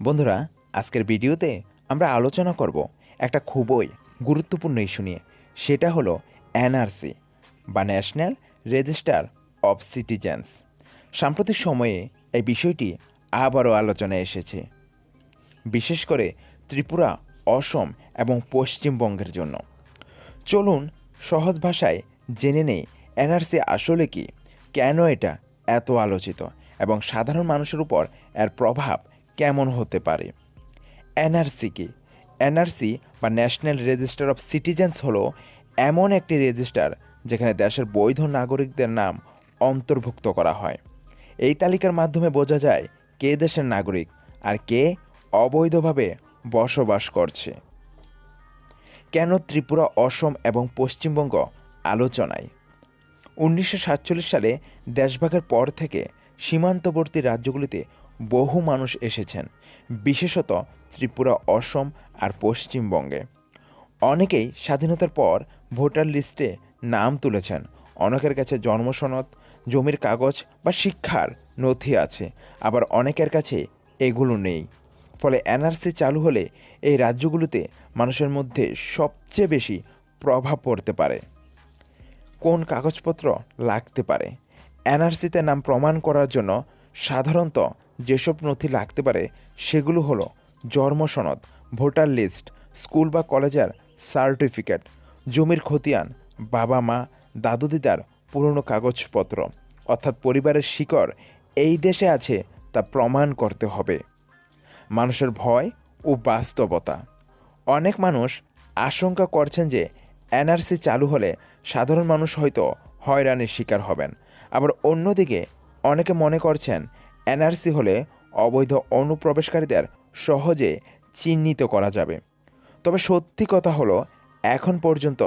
বন্ধুরা, আজকের ভিডিওতে আমরা আলোচনা করব একটা খুবই গুরুত্বপূর্ণ ইস্যু নিয়ে। সেটা হলো এনআরসি, বা ন্যাশনাল রেজিস্টার অফ সিটিজেন্স। সাম্প্রতিক সময়ে এই বিষয়টি আবারও আলোচনায় এসেছে। বিশেষ করে ত্রিপুরা, অসম এবং পশ্চিমবঙ্গের জন্য। চলুন সহজ ভাষায় জেনে নেই এনআরসি আসলে কি, কেন এটা এত আলোচিত এবং সাধারণ মানুষের উপর এর প্রভাব কেমন হতে পারে? এনআরসি কি? এনআরসি বা ন্যাশনাল রেজিস্টার অফ সিটিজেন্স হলো এমন একটি রেজিস্টার যেখানে দেশের বৈধ নাগরিকদের নাম অন্তর্ভুক্ত করা হয়। এই তালিকার মাধ্যমে বোঝা যায় কে দেশের নাগরিক আর কে অবৈধভাবে বসবাস করছে। কেন ত্রিপুরা, অসম এবং পশ্চিমবঙ্গ আলোচনায়? উনিশশো সাতচল্লিশ সালে দেশভাগের পর থেকে সীমান্তবর্তী রাজ্যগুলিতে বহু মানুষ এসেছেন, বিশেষত ত্রিপুরা, অসম আর পশ্চিমবঙ্গে। অনেকেই স্বাধীনতার পর ভোটার লিস্টে নাম তুলেছেন। অনেকের কাছে জন্মসনদ, জমির কাগজ বা শিক্ষার নথি আছে। আবার অনেকের কাছে এগুলো নেই। ফলে এনআরসি চালু হলে এই রাজ্যগুলোতে মানুষের মধ্যে সবচেয়ে বেশি প্রভাব পড়তে পারে। কোন কাগজপত্র লাগতে পারে? এনআরসিতে নাম প্রমাণ করার জন্য সাধারণত যেসব নথি লাগতে পারে, সেগুলো হলো জন্ম সনদ, ভোটার লিস্ট, স্কুল বা কলেজের সার্টিফিকেট, জমির খতিয়ান, বাবা মা, দাদু দিদার পুরনো কাগজপত্র, অর্থাৎ পরিবারের শিকড় এই দেশে আছে তা প্রমাণ করতে হবে। মানুষের ভয় ও বাস্তবতা। অনেক মানুষ আশঙ্কা করছেন যে এনআরসি চালু হলে সাধারণ মানুষ হয়তো হয়রানির শিকার হবেন। আবার অন্যদিকে অনেকে মনে করছেন এনআরসি হলে অবৈধ অনুপ্রবেশকারীদের সহজে চিহ্নিত করা যাবে। তবে সত্যি কথা হলো, এখন পর্যন্ত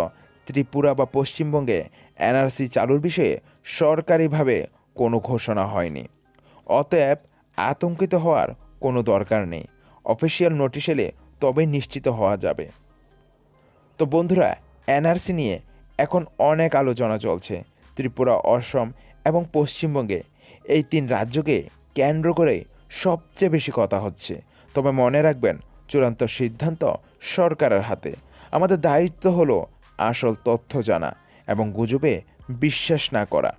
ত্রিপুরা বা পশ্চিমবঙ্গে এনআরসি চালুর বিষয়ে সরকারিভাবে কোনো ঘোষণা হয়নি। অতএব আতঙ্কিত হওয়ার কোনো দরকার নেই। অফিসিয়াল নোটিশ এলে তবেই নিশ্চিত হওয়া যাবে। তো বন্ধুরা, এনআরসি নিয়ে এখন অনেক আলোচনা চলছে। ত্রিপুরা, অসম এবং পশ্চিমবঙ্গে এই তিন রাজ্যকে কেন্দ্র করে সবচেয়ে বেশি কথা হচ্ছে। তবে মনে রাখবেন, চূড়ান্ত সিদ্ধান্ত সরকারের হাতে। আমাদের দায়িত্ব হলো আসল তথ্য জানা এবং গুজবে বিশ্বাস না করা।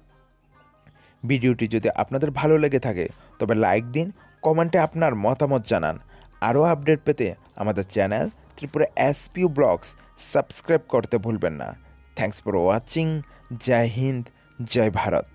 ভিডিওটি যদি আপনাদের ভালো লেগে থাকে, তবে লাইক দিন, কমেন্টে আপনার মতামত জানান। আরও আপডেট পেতে আমাদের channel Tripura SPU blogs subscribe করতে ভুলবেন না। Thanks for watching. Joy Hind, Joy Bharat.